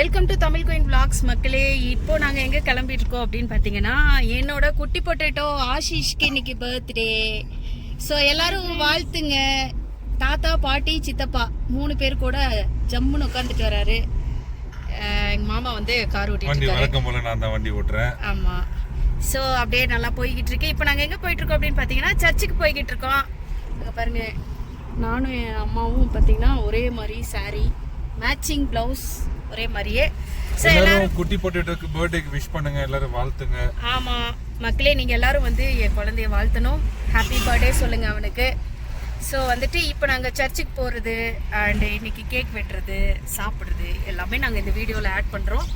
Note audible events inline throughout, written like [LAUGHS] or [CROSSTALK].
Welcome to Tamil கோயின் vlogs மக்களே. இப்போ நாங்கள் எங்கே கிளம்பிட்டு இருக்கோம் அப்படின்னு பார்த்தீங்கன்னா என்னோட குட்டி பொட்டேட்டோ ஆஷிஷ்க்கு இன்னைக்கு பர்த்டே ஸோ எல்லாரும் வாழ்த்துங்க. தாத்தா பாட்டி சித்தப்பா மூணு பேர் கூட ஜம்முன்னு உட்காந்துட்டு வராரு. அஹ் எங்க மாமா வந்து கார் ஓட்டிட்டு வழக்கம் போல நான் தான் வண்டி ஓட்டுறேன். ஆமா. ஸோ அப்படியே நல்லா போய்கிட்டு இருக்கு. இப்போ நாங்கள் எங்கே போயிட்டு இருக்கோம் அப்படின்னு பார்த்தீங்கன்னா சர்ச்சுக்கு போய்கிட்டு இருக்கோம் அங்கே பாருங்க. நானும் என் அம்மாவும் பார்த்தீங்கன்னா ஒரே மாதிரி saree மேட்சிங் ப்ளவுஸ் ஒரே மாதிரியே. எல்லாரும் குட்டி பொட்டேட்டோக்கு பர்த்டேக்கு விஷ் பண்ணுங்க எல்லாரும் வாழ்த்துங்க. ஆமாம் மக்களே நீங்கள் எல்லாரும் வந்து என் குழந்தைய வாழ்த்தணும். ஹாப்பி பர்த்டே சொல்லுங்க அவனுக்கு. ஸோ வந்துட்டு இப்போ நாங்கள் சர்ச்சுக்கு போகிறது அண்ட் இன்னைக்கு கேக் வெட்டுறது சாப்பிட்றது எல்லாமே நாங்கள் இந்த வீடியோவில் ஆட் பண்ணுறோம்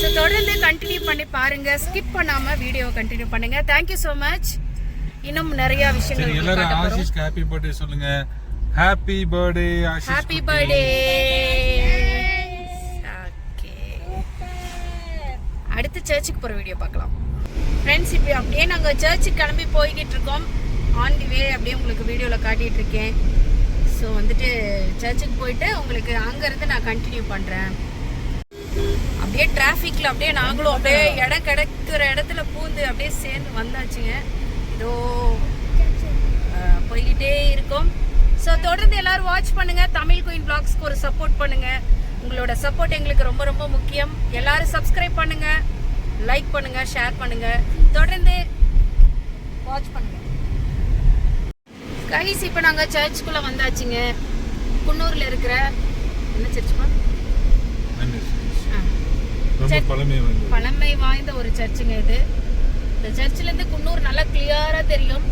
ஸோ தொடர்ந்து கண்டினியூ பண்ணி பாருங்கள் ஸ்கிப் பண்ணாமல் வீடியோவை கண்டினியூ பண்ணுங்கள் தேங்க்யூ ஸோ மச் இன்னும் நிறையா விஷயங்கள் எல்லாரும் ஹாப்பி பர்த்டே சொல்லுங்க. Happy birthday happy. பர்த்டே அடுத்து சர்ச்சுக்கு போகிற வீடியோ பார்க்கலாம். ஃப்ரெண்ட்ஸ் இப்போ அப்படியே நாங்கள் சர்ச்சுக்கு கிளம்பி போய்கிட்டு இருக்கோம். ஆன் தி வே அப்படியே உங்களுக்கு வீடியோவில் காட்டிகிட்டு இருக்கேன். ஸோ வந்துட்டு சர்ச்சுக்கு போயிட்டு உங்களுக்கு அங்கேருந்து நான் கண்டினியூ பண்ணுறேன் அப்படியே டிராஃபிக்கில் அப்படியே நாங்களும் அப்படியே இடம் கிடைக்கிற இடத்துல பூந்து அப்படியே சேர்ந்து வந்தாச்சுங்க. இதோ போய்கிட்டே இருக்கோம். ஸோ தொடர்ந்து எல்லாரும் வாட்ச் பண்ணுங்கள் தமிழ் குயின் பிளாக்ஸ்க்கு ஒரு சப்போர்ட் பண்ணுங்கள் உங்களோட சப்போர்ட் எங்களுக்கு ரொம்ப ரொம்ப முக்கியம். எல்லாரும் சப்ஸ்கிரைப் பண்ணுங்கள் லைக் பண்ணுங்க ஷேர் பண்ணுங்க. தொடர்ந்து வாட்ச் பண்ணுங்க. கைஸ் இப்போ நாங்கள் சர்ச்சுக்குள்ளே வந்தாச்சுங்க. குன்னூரில் இருக்கிற என்ன சர்ச்சுமா ஆ. ரொம்ப சரி. பழமை வாய்ந்த ஒரு சர்ச்சுங்க இது. இந்த சர்ச்சில் இருந்து குன்னூர் நல்லா கிளியரா தெரியும்.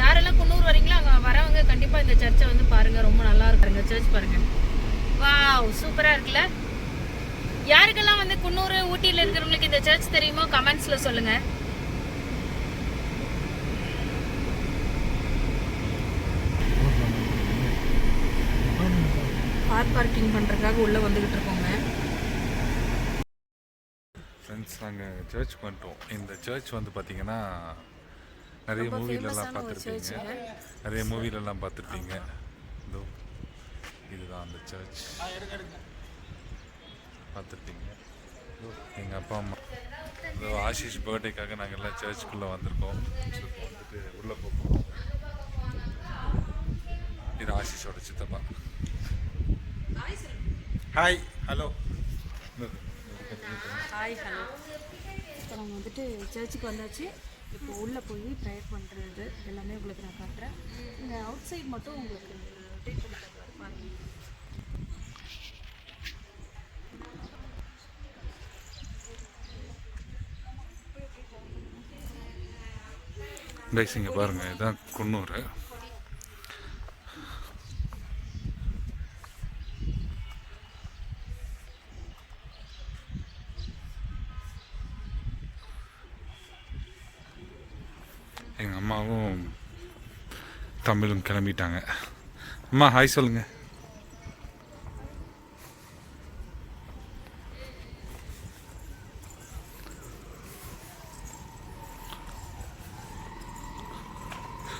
யாரெல்லாம் குன்னூர் வரீங்களோ அங்க வரவங்க கண்டிப்பா இந்த சர்ச்சை வந்து பாருங்க. ரொம்ப நல்லா இருக்குங்க சர்ச் பாருங்க. வாவ் சூப்பரா இருக்குல்ல? யாருக்கெல்லாம் வந்து குன்னூர் ஊட்டியில இருக்கிறவங்களுக்கு இந்த சர்ச் தெரியுமோ கமெண்ட்ஸ்ல சொல்லுங்க. கார் பார்க்கிங் பண்றதுக்காக உள்ள வந்துகிட்டு இருக்கோங்க. ஃப்ரெண்ட்ஸ் நாங்கள் சர்ச் பண்ணிட்டோம் இந்த சர்ச் வந்து பார்த்தீங்கன்னா நிறைய மூவிலெல்லாம் பார்த்துருப்பீங்க. நிறைய மூவிலெல்லாம் பார்த்துருப்பீங்க. இதோ இதுதான் அந்த சர்ச் பார்த்துருப்பீங்க. எங்கள் அப்பா அம்மா. இதோ ஆஷிஷ் பர்த்டேக்காக நாங்கள் எல்லாம் சர்ச்சுக்குள்ளே வந்திருக்கோம். So, வந்துட்டு உள்ளே போகிறோம் இது ஆஷிஷோட சித்தப்பா. ஹாய் ஹலோ ஹாய் ஹலோ இப்போ நாங்கள் வந்துட்டு சர்ச்சுக்கு வந்தாச்சு. இப்போ உள்ளே போய் ப்ரேயர் பண்ணுறது எல்லாமே உங்களுக்கு நான் காட்டுறேன். இந்த அவுட் சைட் மட்டும் உங்களுக்கு rotate பண்ணி காட்டுறேன் பாருங்க கைஸ் இங்கே பாருங்கள் இதுதான் குன்னூர் எங்கள் அம்மாவும் தமிழும் கிளம்பிட்டாங்க. அம்மா ஹாய் சொல்லுங்கள்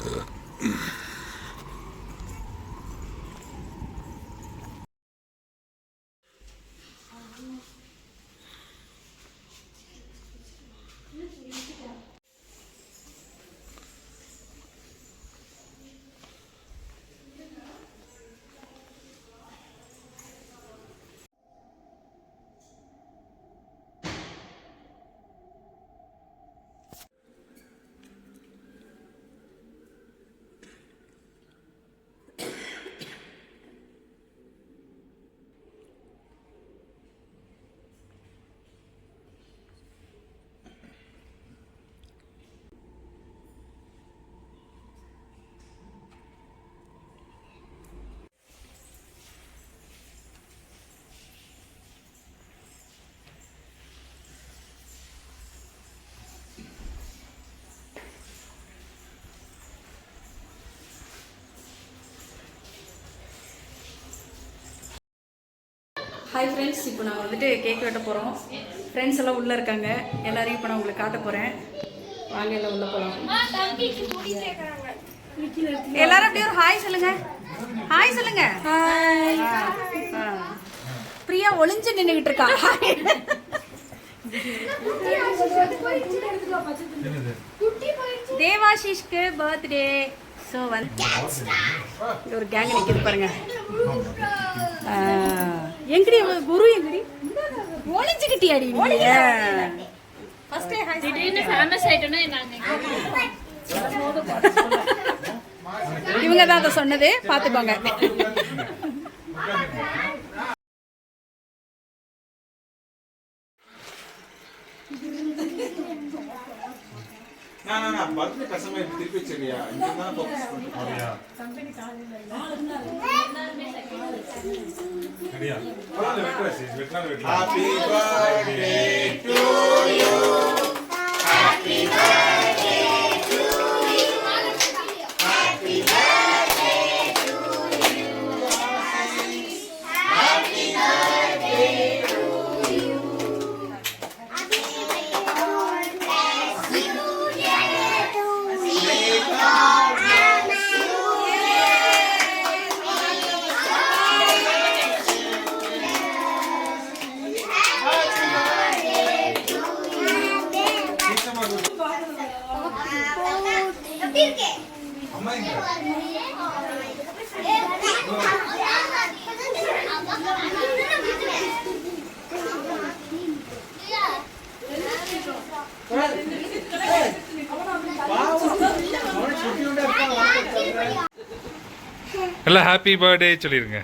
Ugh. ஹாய் ஃப்ரெண்ட்ஸ் இப்போ நான் வந்துட்டு கேக் வெட்ட போகிறோம் ஃப்ரெண்ட்ஸ் எல்லாம் உள்ளே இருக்காங்க. எல்லாரையும் இப்போ நான் உங்களுக்கு காட்ட போகிறேன் வாங்க எல்லாம் உள்ளே போகலாம் எல்லாரும் அப்படியே ஒரு ஹாய் சொல்லுங்க. ஹாய் சொல்லுங்க. பிரியா ஒளிஞ்சு நின்னுகிட்டு இருக்கா? [LAUGHS] தேவாஷிஷ்க்கு பர்த்டே ஸோ வந்து ஒரு கேங் நிற்கிது பாருங்க. எங்கடி குரு எங்கடி? ஒளிஞ்சுக்கிட்டியாடி நீ? திடீர்னு ஃபேமஸ் ஆயிட்டோன்னா நாங்க இவங்க தான் அதை சொன்னது. பார்த்துக்கோங்க. நான் நான் பர்த்டே பேசாம திருப்பி வச்சிருக்கியா இங்க தான் ஃபோக்கஸ் அப்படியா ரெடியா வெட்டுறா சீஸ் வெட்டினா வெட்டலாம் ஹாப்பி பர்த்டே டு அம்மா எல்லாம் ஹாப்பி பர்த்டே சொல்லிருங்க.